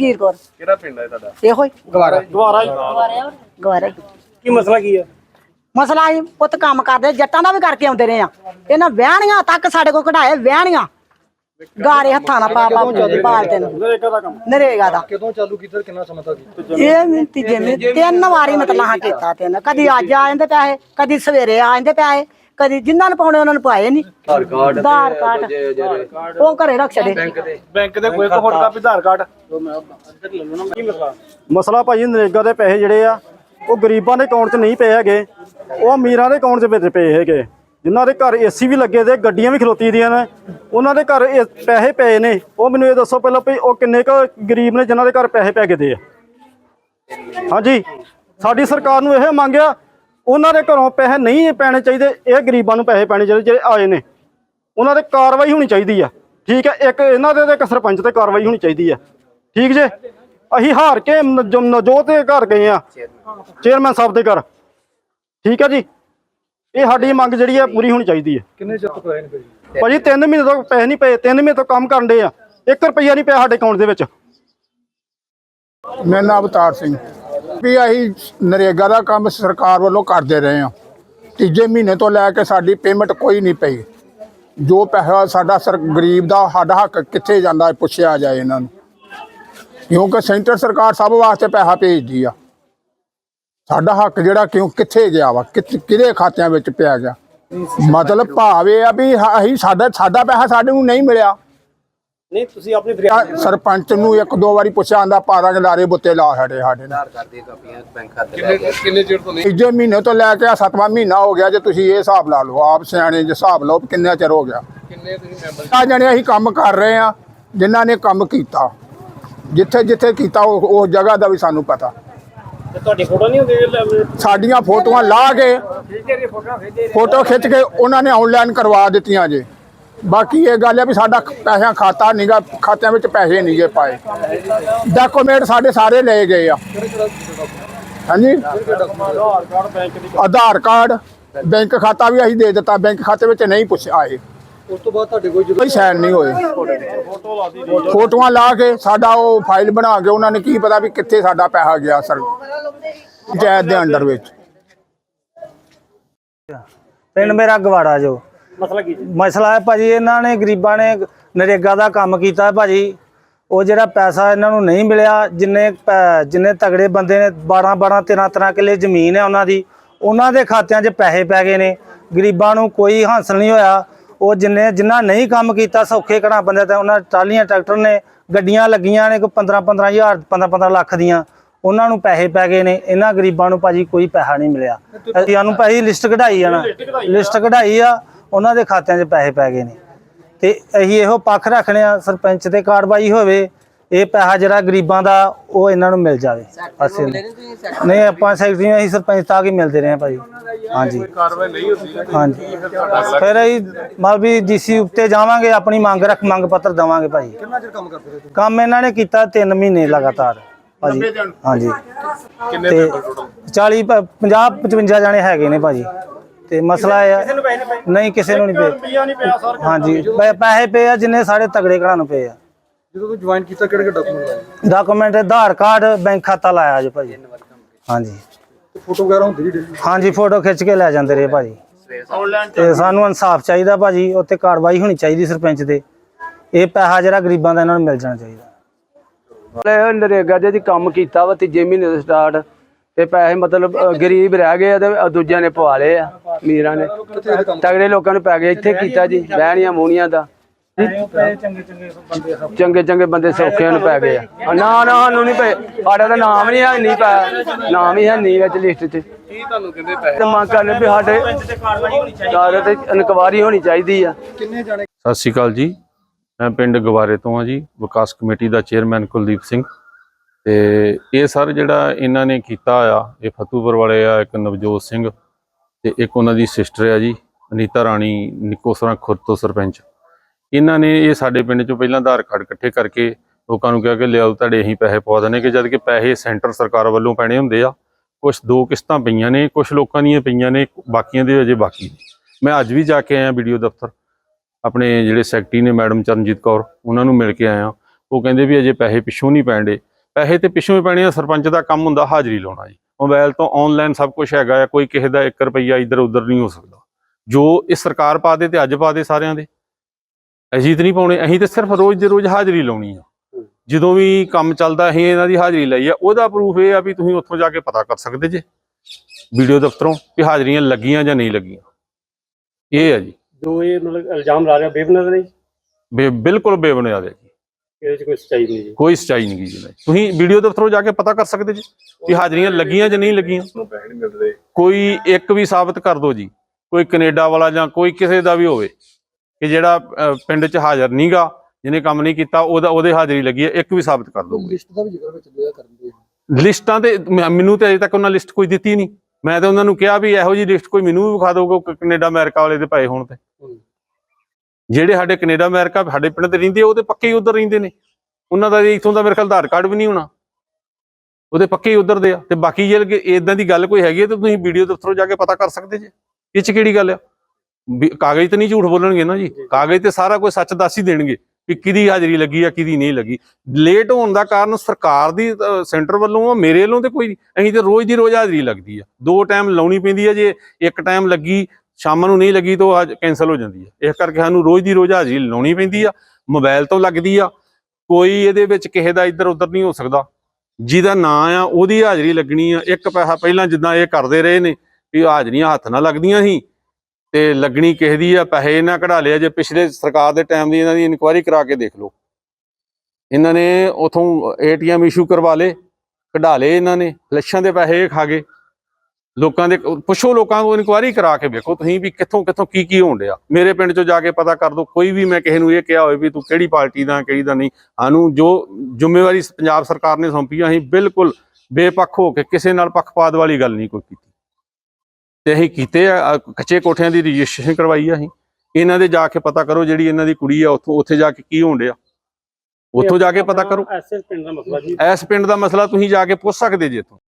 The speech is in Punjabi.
ਜਗੀਰ ਕੌਰ। ਕਿਹੜਾ ਪਿੰਡ ਹੈ ਤੁਹਾਡਾ? ਇਹੋ ਹੀ। ਗਵਾਰਾ। ਗਵਾਰਾ ਹੀ ਕੀ ਮਸਲਾ ਕੀ ਹੈ ਮਸਲਾ ਹੀ ਪੁੱਤ ਕੰਮ ਕਰਦੇ ਜੱਟਾਂ ਦਾ ਵੀ ਕਰਕੇ ਆਉਂਦੇ ਰਹੇ ਆ। ਇਹਨਾਂ ਵਿਆਹਣੀਆਂ ਤੱਕ ਸਾਡੇ ਕੋਲ ਕਢਾਏ ਵਿਆਹਣੀਆਂ। ਗਾਰੇ ਹੱਥਾਂ ਨਾਲ ਪਾ ਪਾ ਬਾਲਦੇ ਨੂੰ। ਨਰੇਗਾ ਦਾ ਕੰਮ। ਨਰੇਗਾ ਦਾ। ਕਦੋਂ ਚਾਲੂ? ਕੀਤਾ ਕਿੰਨਾ ਸਮਾਂ ਤੱਕ? ਇਹ ਵੀ ਤੀਜੇ ਮਹੀਨੇ ਤਿੰਨ ਵਾਰੀ ਮਤਲਬ ਹਾਂ ਕੀਤਾ ਤਿੰਨ ਕਦੀ ਅੱਜ ਆ ਜਾਂਦੇ ਪੈਸੇ ਕਦੀ ਸਵੇਰੇ ਆ ਜਾਂਦੇ ਪੈਸੇ। ਕਦੀ ਜਿਨ੍ਹਾਂ ਨੂੰ ਪਾਉਣੇ ਉਹਨਾਂ ਨੂੰ ਪਾਏ ਨਹੀਂ ਆਧਾਰ ਕਾਰਡ ਆਧਾਰ ਕਾਰਡ। ਉਹ ਘਰੇ ਰੱਖ ਛੜੇ ਬੈਂਕ ਦੇ। ਕੋਈ ਫੋਟੋ ਕਾਪੀ ਆਧਾਰ ਕਾਰਡ। ਕੀ ਮਸਲਾ? ਮਸਲਾ ਭਾਜੀ ਨਰੇਗਾ ਦੇ ਪੈਸੇ ਜਿਹੜੇ ਆ ਉਹ ਗਰੀਬਾਂ ਦੇ ਅਕਾਊਂਟ 'ਚ ਨਹੀਂ ਪਏ ਹੈਗੇ। ਉਹ ਅਮੀਰਾਂ ਦੇ ਅਕਾਊਂਟ 'ਚ ਵਿੱਚ ਪਏ ਹੈਗੇ। ਜਿਨ੍ਹਾਂ ਦੇ ਘਰ ਏਸੀ ਵੀ ਲੱਗੇ ਤੇ ਗੱਡੀਆਂ ਵੀ ਖਲੋਤੀ ਦੀਆਂ ਨੇ ਉਹਨਾਂ ਦੇ ਘਰ ਇਹ ਪੈਸੇ ਪਏ ਨੇ। ਉਹ ਮੈਨੂੰ ਇਹ ਦੱਸੋ ਪਹਿਲਾਂ ਵੀ ਉਹ ਕਿੰਨੇ ਕੁ ਗਰੀਬ ਨੇ ਜਿਨ੍ਹਾਂ ਦੇ ਘਰ ਪੈਸੇ ਪੈ ਗਏ ਦੇ ਆ। ਹਾਂਜੀ। ਸਾਡੀ ਸਰਕਾਰ ਨੂੰ ਇਹ ਮੰਗਿਆ ਉਹਨਾਂ ਦੇ ਘਰੋਂ ਪੈਸੇ ਨਹੀਂ ਪੈਣੇ ਚਾਹੀਦੇ ਇਹ ਗਰੀਬਾਂ ਨੂੰ ਪੈਸੇ ਪੈਣੇ ਚਾਹੀਦੇ ਜਿਹੜੇ ਆਏ ਨੇ। ਉਹਨਾਂ ਤੇ ਕਾਰਵਾਈ ਹੋਣੀ ਚਾਹੀਦੀ ਆ। ਠੀਕ ਹੈ ਇੱਕ ਇਹਨਾਂ ਦੇ ਤੇ ਇੱਕ ਸਰਪੰਚ ਤੇ ਕਾਰਵਾਈ ਹੋਣੀ ਚਾਹੀਦੀ ਆ। ਠੀਕ ਜੇ? ਅਸੀਂ ਹਾਰ ਕੇ ਨਜ- ਨਜੋਤ ਦੇ ਘਰ ਗਏ ਆ। ਚੇਅਰਮੈਨ ਸਾਹਿਬ ਦੇ ਘਰ। ਠੀਕ ਹੈ ਜੀ? ਇਹ ਸਾਡੀ ਮੰਗ ਜਿਹੜੀ ਆ ਪੂਰੀ ਹੋਣੀ ਚਾਹੀਦੀ ਹੈ ਕਿੰਨੇ ਚਿਰ ਤੋਂ ਪਏ ਨੇ ਭਾਈ? ਭਾਜੀ 3 ਮਹੀਨੇ ਤੋਂ ਪੈਸੇ ਨਹੀਂ ਪਏ 3 ਮਹੀਨੇ ਤੋਂ ਕੰਮ ਕਰਨ ਦੇ ਆ। 1 ਰੁਪਈਆ ਨਹੀਂ ਪਿਆ ਸਾਡੇ ਅਕਾਊਂਟ ਦੇ ਵਿੱਚ। ਮੇਰਾ ਨਾਮ ਅਵਤਾਰ ਸਿੰਘ। ਵੀ ਅਸੀਂ ਨਰੇਗਾ ਦਾ ਕੰਮ ਸਰਕਾਰ ਵੱਲੋਂ ਕਰਦੇ ਰਹੇ ਹਾਂ। ਤੀਜੇ ਮਹੀਨੇ ਤੋਂ ਲੈ ਕੇ ਸਾਡੀ ਪੇਮੈਂਟ ਕੋਈ ਨਹੀਂ ਪਈ। ਜੋ ਪੈਸਾ ਸਾਡਾ ਸਰ ਗਰੀਬ ਦਾ ਸਾਡਾ ਹੱਕ ਕਿੱਥੇ ਜਾਂਦਾ ਹੈ, ਪੁੱਛਿਆ ਜਾਏ ਇਹਨਾਂ ਨੂੰ। ਕਿਉਂਕਿ ਸੈਂਟਰ ਸਰਕਾਰ ਸਭ ਵਾਸਤੇ ਪੈਸਾ ਭੇਜਦੀ ਆ। ਸਾਡਾ ਹੱਕ ਜਿਹੜਾ ਕਿਉਂ ਕਿੱਥੇ ਗਿਆ ਵਾ? ਕਿਹਦੇ ਖਾਤਿਆਂ ਵਿੱਚ ਪਿਆ ਗਿਆ? ਮਤਲਬ ਭਾਵ ਇਹ ਆ ਵੀ ਅਸੀਂ ਸਾਡਾ ਸਾਡਾ ਪੈਸਾ ਸਾਡੇ ਨੂੰ ਨਹੀਂ ਮਿਲਿਆ। ਨਹੀਂ ਤੁਸੀਂ ਆਪਣੀ ਫਰਿਆਦ ਸਰਪੰਚ ਨੂੰ ਇੱਕ ਦੋ ਵਾਰੀ ਪੁੱਛਿਆ ਆਂਦਾ ਪਾਰਾਂ ਦੇ ਲਾਰੇ ਬੁੱਤੇ ਲਾ ਸਾਡੇ ਸਾਡੇ ਨਾਲ। ਕਿੰਨੇ ਕਿੰਨੇ ਚਿਰ ਤੋਂ ਨਹੀਂ? ਤੀਜੇ ਮਹੀਨੇ ਤੋਂ ਲੈ ਕੇ ਆ ਸੱਤਵਾਂ ਮਹੀਨਾ ਹੋ ਗਿਆ ਜੇ ਤੁਸੀਂ ਇਹ ਹਿਸਾਬ ਲਾ ਲਓ ਆਪ ਸਿਆਣੇ ਜੇ ਹਿਸਾਬ ਲਓ ਕਿੰਨਾ ਚਿਰ ਹੋ ਗਿਆ? ਕਿੰਨੇ ਤੁਸੀਂ ਮੈਂਬਰ ਆ ਜਣੇ ਅਸੀਂ ਕੰਮ ਕਰ ਰਹੇ ਆ ਜਿਨ੍ਹਾਂ ਨੇ ਕੰਮ ਕੀਤਾ। ਜਿੱਥੇ ਜਿੱਥੇ ਕੀਤਾ ਉਹ ਉਹ ਜਗ੍ਹਾ ਦਾ ਵੀ ਸਾਨੂੰ ਪਤਾ। ਤੇ ਤੁਹਾਡੀ ਫੋਟੋ ਨਹੀਂ ਹੁੰਦੀ ਸਾਡੀਆਂ ਫੋਟੋਆਂ ਲਾ ਕੇ ਫੋਟੋ ਖਿੱਚ ਕੇ ਉਹਨਾਂ ਨੇ ਆਨਲਾਈਨ ਕਰਵਾ ਦਿੱਤੀਆਂ ਜੇ। ਬਾਕੀ ਇਹ ਗੱਲ ਹੈ ਵੀ ਸਾਡਾ ਪੈਸਿਆਂ ਖਾਤਾ ਨਹੀਂਗਾ ਖਾਤਿਆਂ ਵਿੱਚ ਪੈਸੇ ਨਹੀਂਗੇ ਪਾਏ। ਡਾਕੂਮੈਂਟ ਸਾਡੇ ਸਾਰੇ ਲਏ ਗਏ ਆ। ਹਾਂਜੀ? ਆਧਾਰ ਕਾਰਡ, ਬੈਂਕ ਖਾਤਾ ਵੀ ਅਸੀਂ ਦੇ ਦਿੱਤਾ, ਬੈਂਕ ਖਾਤੇ ਵਿੱਚ ਨਹੀਂ ਪੁੱਛ ਆਏ। ਉਸ ਤੋਂ ਬਾਅਦ ਤੁਹਾਡੇ ਕੋਲ ਕੋਈ ਸਾਈਨ ਨਹੀਂ ਹੋਏ। ਫੋਟੋਆਂ ਲਾ ਕੇ ਸਾਡਾ ਉਹ ਫਾਈਲ ਬਣਾ ਕੇ ਉਹਨਾਂ ਨੇ ਕੀ ਪਤਾ ਵੀ ਕਿੱਥੇ ਸਾਡਾ ਪੈਸਾ ਗਿਆ ਸਰ ਪੰਚਾਇਤ ਦੇ ਅੰਡਰ ਵਿੱਚ। ਪਿੰਡ ਮੇਰਾ ਗਵਾੜਾ ਜੋ। ਮਸਲਾ ਕੀ ਜੀ? ਮਸਲਾ ਹੈ ਭਾਜੀ ਇਹਨਾਂ ਨੇ ਗਰੀਬਾਂ ਨੇ ਨਰੇਗਾ ਦਾ ਕੰਮ ਕੀਤਾ ਹੈ ਭਾਜੀ। ਉਹ ਜਿਹੜਾ ਪੈਸਾ ਇਹਨਾਂ ਨੂੰ ਨਹੀਂ ਮਿਲਿਆ ਜਿੰਨੇ ਪੈ- ਜਿੰਨੇ ਤਗੜੇ ਬੰਦੇ ਨੇ 12 12 13 13 ਕਿੱਲੇ ਜ਼ਮੀਨ ਹੈ ਉਹਨਾਂ ਦੀ ਉਹਨਾਂ ਦੇ ਖਾਤਿਆਂ 'ਚ ਪੈਸੇ ਪੈ ਗਏ ਨੇ। ਗਰੀਬਾਂ ਨੂੰ ਕੋਈ ਹਾਸਲ ਨਹੀਂ ਹੋਇਆ। ਉਹ ਜਿੰਨੇ ਜਿਨ੍ਹਾਂ ਨਹੀਂ ਕੰਮ ਕੀਤਾ ਸੌਖੇ ਘਣਾ ਬੰਦੇ ਤੇ ਉਹਨਾਂ ਟਰਾਲੀਆਂ ਟਰੈਕਟਰ ਨੇ ਗੱਡੀਆਂ ਲੱਗੀਆਂ ਨੇ ਕੋਈ 15 15 ਹਜ਼ਾਰ 15 15 ਲੱਖ ਦੀਆਂ। ਉਹਨਾਂ ਨੂੰ ਪੈਸੇ ਪੈ ਗਏ ਨੇ। ਇਹਨਾਂ ਗਰੀਬਾਂ ਨੂੰ ਭਾਜੀ ਕੋਈ ਪੈਸਾ ਨਹੀਂ ਮਿਲਿਆ। ਅਸੀਂ ਨੂੰ ਪੈਸੇ ਲਿਸਟ ਕਢਾਈ ਆ ਨਾ। ਲਿਸਟ ਕਢਾਈ ਆ। ਉਹਨਾਂ ਦੇ ਖਾਤਿਆਂ 'ਚ ਪੈਸੇ ਪੈ ਗਏ ਨੇ। ਤੇ ਅਸੀਂ ਇਹੋ ਪੱਖ ਰੱਖਣੇ ਆ ਸਰਪੰਚ ਤੇ ਕਾਰਵਾਈ ਹੋਵੇ ਇਹ ਪੈਸਾ ਜਿਹੜਾ ਗਰੀਬਾਂ ਦਾ ਉਹ ਇਹਨਾਂ ਨੂੰ ਮਿਲ ਜਾਵੇ। ਅਸੀਂ ਨਹੀਂ ਆਪਾਂ ਸੈਕਟਰੀ ਅਸੀਂ ਸਰਪੰਚ ਤੱਕ ਹੀ ਮਿਲਦੇ ਰਹੇ ਹਾਂ ਭਾਜੀ। ਹਾਂਜੀ। ਕਾਰਵਾਈ ਨਹੀਂ ਹੁੰਦੀ ਹਾਂਜੀ। ਫਿਰ ਅਸੀਂ ਮਤਲਬ ਵੀ ਡੀਸੀ ਉੱਤੇ ਜਾਵਾਂਗੇ ਆਪਣੀ ਮੰਗ ਰੱਖ ਮੰਗ ਪੱਤਰ ਦਵਾਂਗੇ ਚਿਰ ਕੰਮ ਕਰਦੇ ਰਹੇ ਕੰਮ ਇਹਨਾਂ ਨੇ ਕੀਤਾ 3 ਮਹੀਨੇ ਲਗਾਤਾਰ ਭਾਜੀ। ਹਾਂਜੀ। ਕਿੰਨੇ ਤੇ ਮੈਂਬਰ ਟੋਟਲ 40 ਪ- 50 55 ਜਾਣੇ ਹੈਗੇ ਨੇ ਭਾਜੀ। ਤੇ ਮਸਲਾ ਇਹ ਆ ਨਹੀਂ ਕਿਸੇ ਨੂੰ ਨਹੀਂ ਪਏ। ਰੁਪਈਆ ਨਹੀਂ ਪਿਆ ਸਰ ਹਾਂਜੀ ਪੈ- ਪੈਸੇ ਪਏ ਆ ਜਿੰਨੇ ਸਾਡੇ ਤਗੜੇ ਘਰਾਂ ਨੂੰ ਪਏ ਆ। ਜਦੋਂ ਤੁਸੀਂ ਜੁਆਇਨ ਕੀਤਾ ਕਿਹੜੇ ਕਿਹੜੇ ਡਾਕੂਮੈਂਟ ਲਾਏ? ਡਾਕੂਮੈਂਟ ਆਧਾਰ ਕਾਰਡ ਬੈਂਕ ਖਾਤਾ ਲਾਇਆ ਜੀ ਭਾਜੀ। ਹਾਂਜੀ। ਫੋਟੋ ਵਗੈਰਾ ਹੁੰਦੀ ਜੀ ਡੇਲੀ ਹਾਂਜੀ ਫੋਟੋ ਖਿੱਚ ਕੇ ਲੈ ਜਾਂਦੇ ਰਹੇ ਭਾਜੀ। ਤੇ ਸਾਨੂੰ ਇਨਸਾਫ ਚਾਹੀਦਾ ਭਾਜੀ ਉੱਤੇ ਕਾਰਵਾਈ ਹੋਣੀ ਚਾਹੀਦੀ ਸਰਪੰਚ ਤੇ ਇਹ ਪੈਸਾ ਜਿਹੜਾ ਗਰੀਬਾਂ ਦਾ ਇਹਨਾਂ ਨੂੰ ਮਿਲ ਜਾਣਾ ਚਾਹੀਦਾ। ਇਹ ਨਰੇਗਾ ਦੇ ਜੀ ਕੰਮ ਕੀਤਾ ਵਾ ਤੀਜੇ ਮਹੀਨੇ ਤੋਂ ਸਟਾਰਟ ਤੇ ਪੈਸੇ ਮਤਲਬ ਅ, ਗਰੀਬ ਰਹਿ ਗਏ ਆ ਤੇ ਦੂਜਿਆਂ ਨੇ ਪਵਾ ਲਏ ਆ ਅਮੀਰਾਂ ਨੇ। ਤਗੜੇ ਲੋਕਾਂ ਨੂੰ ਪੈ ਗਏ ਇੱਥੇ ਕੀਤਾ ਜੀ ਬਹਿਣੀਆਂ ਮੂਣੀਆਂ ਦਾ। ਚੰਗੇ ਚੰਗੇ ਬੰਦੇ ਸੌਖਿਆਂ ਨੂੰ ਪੈ ਗਏ ਆ। ਨਾ ਨਾ ਸਾਨੂੰ ਨਹੀਂ ਪਏ। ਸਾਡਾ ਤਾਂ ਨਾਮ ਨਹੀਂ ਹੈ ਨਹੀਂ ਪਾਇਆ ਨਾਮ ਹੀ ਹੈ ਨਹੀਂ ਵਿੱਚ ਲਿਸਟ 'ਚ। ਕੀ ਤੁਹਾਨੂੰ ਕਹਿੰਦੇ ਪੈਸੇ ਤੇ ਮੰਗ ਕਰਨੇ ਵੀ ਸਾਡੇ ਸਾਰੇ ਤੇ ਇਨਕੁਆਰੀ ਹੋਣੀ ਚਾਹੀਦੀ ਆ। ਕਿੰਨੇ ਜਾਣੇ? ਸਤਿ ਸ਼੍ਰੀ ਅਕਾਲ ਜੀ। ਮੈਂ ਪਿੰਡ ਗਵਾਰੇ ਤੋਂ ਹਾਂ ਜੀ ਵਿਕਾਸ ਕਮੇਟੀ ਦਾ ਚੇਅਰਮੈਨ ਕੁਲਦੀਪ ਸਿੰਘ। ਤੇ ਇਹ ਸਰ ਜਿਹੜਾ ਇਹਨਾਂ ਨੇ ਕੀਤਾ ਆ, ਇਹ ਫਤੂਪੁਰ ਵਾਲੇ ਆ, ਇੱਕ ਨਵਜੋਤ ਸਿੰਘ ਤੇ ਇੱਕ ਉਹਨਾਂ ਦੀ ਸਿਸਟਰ ਆ ਜੀ, ਅਨੀਤਾ ਰਾਣੀ ਨਿੱਕੋਸਰਾ ਖੁਰਦ ਤੋਂ ਸਰਪੰਚ। ਇਹਨਾਂ ਨੇ ਇਹ ਸਾਡੇ ਪਿੰਡ ਚੋਂ ਪਹਿਲਾਂ ਆਧਾਰ ਕਾਰਡ ਇਕੱਠੇ ਕਰਕੇ ਲੋਕਾਂ ਨੂੰ ਕਿਹਾ ਕਿ ਲਿਆਓ, ਤੁਹਾਡੇ ਅਸੀਂ ਪੈਸੇ ਪਵਾ ਦਿੰਦੇ ਕਿ ਜਦ ਕਿ ਪੈਸੇ ਸੈਂਟਰ ਸਰਕਾਰ ਵੱਲੋਂ ਪੈਣੇ ਹੁੰਦੇ ਆ ਕੁਝ ਦੋ ਕਿਸ਼ਤਾਂ ਪਈਆਂ ਨੇ ਕੁਝ ਲੋਕਾਂ ਦੀਆਂ ਪਈਆਂ ਨੇ, ਬਾਕੀਆਂ ਦੇ ਅਜੇ ਬਾਕੀ ਨੇ। ਮੈਂ ਅੱਜ ਵੀ ਜਾ ਕੇ ਆਇਆ ਵੀਡੀਓ ਦਫ਼ਤਰ, ਆਪਣੇ ਜਿਹੜੇ ਸੈਕਟਰੀ ਨੇ ਮੈਡਮ ਚਰਨਜੀਤ ਕੌਰ, ਉਹਨਾਂ ਨੂੰ ਮਿਲ ਕੇ ਆਇਆ। ਉਹ ਕਹਿੰਦੇ ਵੀ ਅਜੇ ਪੈਸੇ ਪਿੱਛੋਂ ਨਹੀਂ ਪੈਣਦੇ ਪੈਸੇ ਤੇ ਪਿੱਛੋਂ ਹੀ ਪੈਣੇ ਆ ਸਰਪੰਚ ਦਾ ਕੰਮ ਹੁੰਦਾ ਹਾਜ਼ਰੀ ਲਾਉਣਾ ਜੀ। ਮੋਬਾਈਲ ਤੋਂ ਆਨਲਾਈਨ ਸਭ ਕੁਝ ਹੈਗਾ ਆ ਕੋਈ ਕਿਸੇ ਦਾ 1 ਰੁਪਈਆ ਇੱਧਰ ਉੱਧਰ ਨਹੀਂ ਹੋ ਸਕਦਾ। ਜੋ ਇਹ ਸਰਕਾਰ ਪਾ ਦੇ ਤੇ ਅੱਜ ਪਾ ਦੇ ਸਾਰਿਆਂ ਦੇ। ਅਸੀਂ ਤਾਂ ਨਹੀਂ ਪਾਉਣੇ ਅਸੀਂ ਤਾਂ ਸਿਰਫ ਰੋਜ਼ ਦੇ ਰੋਜ਼ ਹਾਜ਼ਰੀ ਲਾਉਣੀ ਆ। ਜਦੋਂ ਵੀ ਕੰਮ ਚੱਲਦਾ ਅਸੀਂ ਇਹਨਾਂ ਦੀ ਹਾਜ਼ਰੀ ਲਈ ਆ। ਉਹਦਾ ਪ੍ਰੂਫ ਇਹ ਆ ਵੀ ਤੁਸੀਂ ਉੱਥੋਂ ਜਾ ਕੇ ਪਤਾ ਕਰ ਸਕਦੇ ਜੇ ਵੀਡੀਓ ਦਫ਼ਤਰੋਂ ਕਿ ਹਾਜ਼ਰੀਆਂ ਲੱਗੀਆਂ ਜਾਂ ਨਹੀਂ ਲੱਗੀਆਂ। ਇਹ ਆ ਜੀ। ਜੋ ਇਹ ਮਤਲਬ ਇਲਜ਼ਾਮ ਲਾ ਰਿਹਾ ਬੇਬੁਨਿਆਦ ਨਹੀਂ ਬੇ ਬਿਲਕੁਲ ਬੇਬੁਨਿਆਦ ਹੈ ਜੀ। ਇਹਦੇ ਚ ਕੋਈ ਸੱਚਾਈ ਨਹੀਂ ਜੀ। ਕੋਈ ਸਚਾਈ ਨਹੀਂ ਗੀ ਜੀ। ਤੁਸੀਂ ਵੀਡੀਓ ਦਫ਼ਤਰੋਂ ਜਾ ਕੇ ਪਤਾ ਕਰ ਸਕਦੇ ਜੀ ਕਿ ਹਾਜ਼ਰੀਆਂ ਲੱਗੀਆਂ ਜਾਂ ਨਹੀਂ ਲੱਗੀਆਂ। ਕੋਈ ਇੱਕ ਵੀ ਸਾਬਤ ਕਰ ਦਿਓ ਜੀ। ਕੋਈ ਕੈਨੇਡਾ ਵਾਲਾ ਜਾਂ ਕੋਈ ਕਿਸੇ ਦਾ ਵੀ ਹੋਵੇ ਕਿ ਜਿਹੜਾ ਅਹ, ਪਿੰਡ 'ਚ ਹਾਜ਼ਰ ਨਹੀਂਗਾ ਜਿਹਨੇ ਕੰਮ ਨਹੀਂ ਕੀਤਾ ਉਹਦਾ ਉਹਦੇ ਹਾਜ਼ਰੀ ਲੱਗੀ ਹੈ ਇੱਕ ਵੀ ਸਾਬਤ ਕਰ ਦਿਓ ਲਿਸਟ ਦਾ ਵੀ ਜ਼ਿਕਰ ਵਿੱਚ ਦਿਆ ਕਰਨ ਦੇ। ਲਿਸਟਾਂ ਤੇ ਮੈਂ- ਮੈਨੂੰ ਤੇ ਅਜੇ ਤੱਕ ਉਹਨਾਂ ਲਿਸਟ ਕੋਈ ਦਿੱਤੀ ਨਹੀਂ। ਮੈਂ ਤਾਂ ਉਹਨਾਂ ਨੂੰ ਕਿਹਾ ਵੀ ਇਹੋ ਜੀ ਲਿਸਟ ਕੋਈ ਮੈਨੂੰ ਵੀ ਵਿਖਾ ਦਿਓ ਕਿ ਕੈਨੇਡਾ ਅਮਰੀਕਾ ਵਾਲੇ ਦੇ ਪਏ ਹੋਣ ਤੇ। ਜਿਹੜੇ ਸਾਡੇ ਕੈਨੇਡਾ, ਅਮਰੀਕਾ ਸਾਡੇ ਪਿੰਡ ਤੇ ਰਹਿੰਦੇ ਉਹ ਤੇ ਪੱਕੇ ਹੀ ਉਧਰ ਰਹਿੰਦੇ ਨੇ। ਉਹਨਾਂ ਦਾ ਇਥੋਂ ਦਾ ਮੇਰੇ ਖਿਆਲ ਆਧਾਰ ਕਾਰਡ ਵੀ ਨਹੀਂ ਹੋਣਾ। ਉਹਦੇ ਪੱਕੇ ਹੀ ਉਧਰ ਦੇ ਆ। ਤੇ ਬਾਕੀ ਜੇ ਇਦਾਂ ਦੀ ਗੱਲ ਕੋਈ ਹੈਗੀ ਹੈ ਤੁਸੀਂ ਵੀਡੀਓ ਦਫ਼ਤਰੋਂ ਜਾ ਕੇ ਪਤਾ ਕਰ ਸਕਦੇ ਜੇ। ਇਹ ਚ ਕਿਹੜੀ ਗੱਲ ਆ? ਕਾਗਜ਼ ਤੇ ਨਹੀਂ ਝੂਠ ਬੋਲਣਗੇ ਨਾ ਜੀ। ਕਾਗਜ਼ ਤੇ ਸਾਰਾ ਕੁਝ ਸੱਚ ਦੱਸ ਹੀ ਦੇਣਗੇ ਕਿ ਕਿਹਦੀ ਹਾਜ਼ਰੀ ਲੱਗੀ ਆ, ਕਿਹਦੀ ਨਹੀਂ ਲੱਗੀ। ਲੇਟ ਹੋਣ ਦਾ ਕਾਰਨ ਸਰਕਾਰ ਦੀ ਸੈਂਟਰ ਵੱਲੋਂ ਆ, ਮੇਰੇ ਵੱਲੋਂ ਤੇ ਕੋਈ ਨਹੀਂ। ਅਸੀਂ ਤੇ ਰੋਜ਼ ਦੀ ਰੋਜ਼ ਹਾਜ਼ਰੀ ਲੱਗਦੀ ਆ। ਦੋ ਟਾਈਮ ਲਾਉਣੀ ਪੈਂਦੀ ਆ ਜੇ, ਇੱਕ ਟਾਈਮ ਲੱਗੀ ਸ਼ਾਮ ਨੂੰ ਨਹੀਂ ਲੱਗੀ ਤਾਂ ਉਹ ਅੱਜ ਕੈਨਸਲ ਹੋ ਜਾਂਦੀ ਹੈ। ਇਸ ਕਰਕੇ ਸਾਨੂੰ ਰੋਜ਼ ਦੀ ਰੋਜ਼ ਹਾਜ਼ਰੀ ਲਾਉਣੀ ਪੈਂਦੀ ਆ ਮੋਬਾਈਲ ਤੋਂ ਲੱਗਦੀ ਆ। ਕੋਈ ਇਹਦੇ ਵਿੱਚ ਕਿਸੇ ਦਾ ਇੱਧਰ ਉੱਧਰ ਨਹੀਂ ਹੋ ਸਕਦਾ। ਜਿਹਦਾ ਨਾਂ ਆ, ਉਹਦੀ ਹਾਜ਼ਰੀ ਲੱਗਣੀ ਆ। ਇੱਕ ਪੈਸਾ ਪਹਿਲਾਂ ਜਿੱਦਾਂ ਇਹ ਕਰਦੇ ਰਹੇ ਨੇ ਵੀ ਹਾਜ਼ਰੀਆਂ ਹੱਥ ਨਾਲ ਲੱਗਦੀਆਂ ਸੀ ਤੇ ਲੱਗਣੀ ਕਿਸੇ ਦੀ ਆ, ਪੈਸੇ ਇਹਨਾਂ ਕਢਾ ਲਿਆ ਜੇ ਪਿਛਲੇ ਸਰਕਾਰ ਦੇ ਟਾਈਮ ਦੀ ਇਹਨਾਂ ਦੀ ਇਨਕੁਆਇਰੀ ਕਰਾ ਕੇ ਦੇਖ ਲਓ। ਇਹਨਾਂ ਨੇ ਉਥੋਂ ਏਟੀਐਮ ਇਸ਼ੂ ਕਰਵਾ ਲੇ ਕਢਾ ਲਏ ਇਹਨਾਂ ਨੇ। ਲੱਛਾਂ ਦੇ ਪੈਸੇ ਖਾ ਗਏ। ਲੋਕਾਂ ਦੇ ਪੁੱਛੋ ਲੋਕਾਂ ਨੂੰ ਇਨਕੁਆਇਰੀ ਕਰਾ ਕੇ ਵੇਖੋ ਤੁਸੀਂ ਵੀ ਕਿੱਥੋਂ ਕਿੱਥੋਂ ਕੀ ਕੀ ਹੋਣ ਡਿਆ। ਮੇਰੇ ਪਿੰਡ ਚੋਂ ਜਾ ਕੇ ਪਤਾ ਕਰ ਦਿਓ ਕੋਈ ਵੀ ਮੈਂ ਕਿਸੇ ਨੂੰ ਇਹ ਕਿਹਾ ਹੋਵੇ ਵੀ ਤੂੰ ਕਿਹੜੀ ਪਾਰਟੀ ਦਾ ਕਿਹੜੀ ਦਾ ਨਹੀਂ। ਸਾਨੂੰ ਜੋ ਜ਼ਿੰਮੇਵਾਰੀ ਪੰਜਾਬ ਸਰਕਾਰ ਨੇ ਸੌਂਪੀ ਆ ਅਸੀਂ ਬਿਲਕੁਲ ਬੇਪੱਖ ਹੋ ਕੇ ਕਿਸੇ ਨਾਲ ਪੱਖਪਾਤ ਵਾਲੀ ਗੱਲ ਨਹੀਂ ਕੋਈ ਕੀਤੀ। ਤੇ ਅਸੀਂ ਕੀਤੇ ਆ ਕੱਚੇ ਕੋਠਿਆਂ ਦੀ ਰਜਿਸਟ੍ਰੇਸ਼ਨ ਕਰਵਾਈ ਆ ਅਸੀਂ। ਇਹਨਾਂ ਦੇ ਜਾ ਕੇ ਪਤਾ ਕਰੋ ਜਿਹੜੀ ਇਹਨਾਂ ਦੀ ਕੁੜੀ ਆ ਉੱਥੋਂ ਉੱਥੇ ਜਾ ਕੇ ਕੀ ਹੋਣ ਡਿਆ। ਉੱਥੋਂ ਜਾ ਕੇ ਪਤਾ ਕਰੋ। ਐਸੇ ਪਿੰਡ ਦਾ ਮਸਲਾ ਜੀ। ਇਸ ਪਿੰਡ ਦਾ ਮਸਲਾ ਤੁਸੀਂ ਜਾ ਕੇ ਪੁੱਛ ਸਕਦੇ ਜੇ ਇੱਥੋਂ।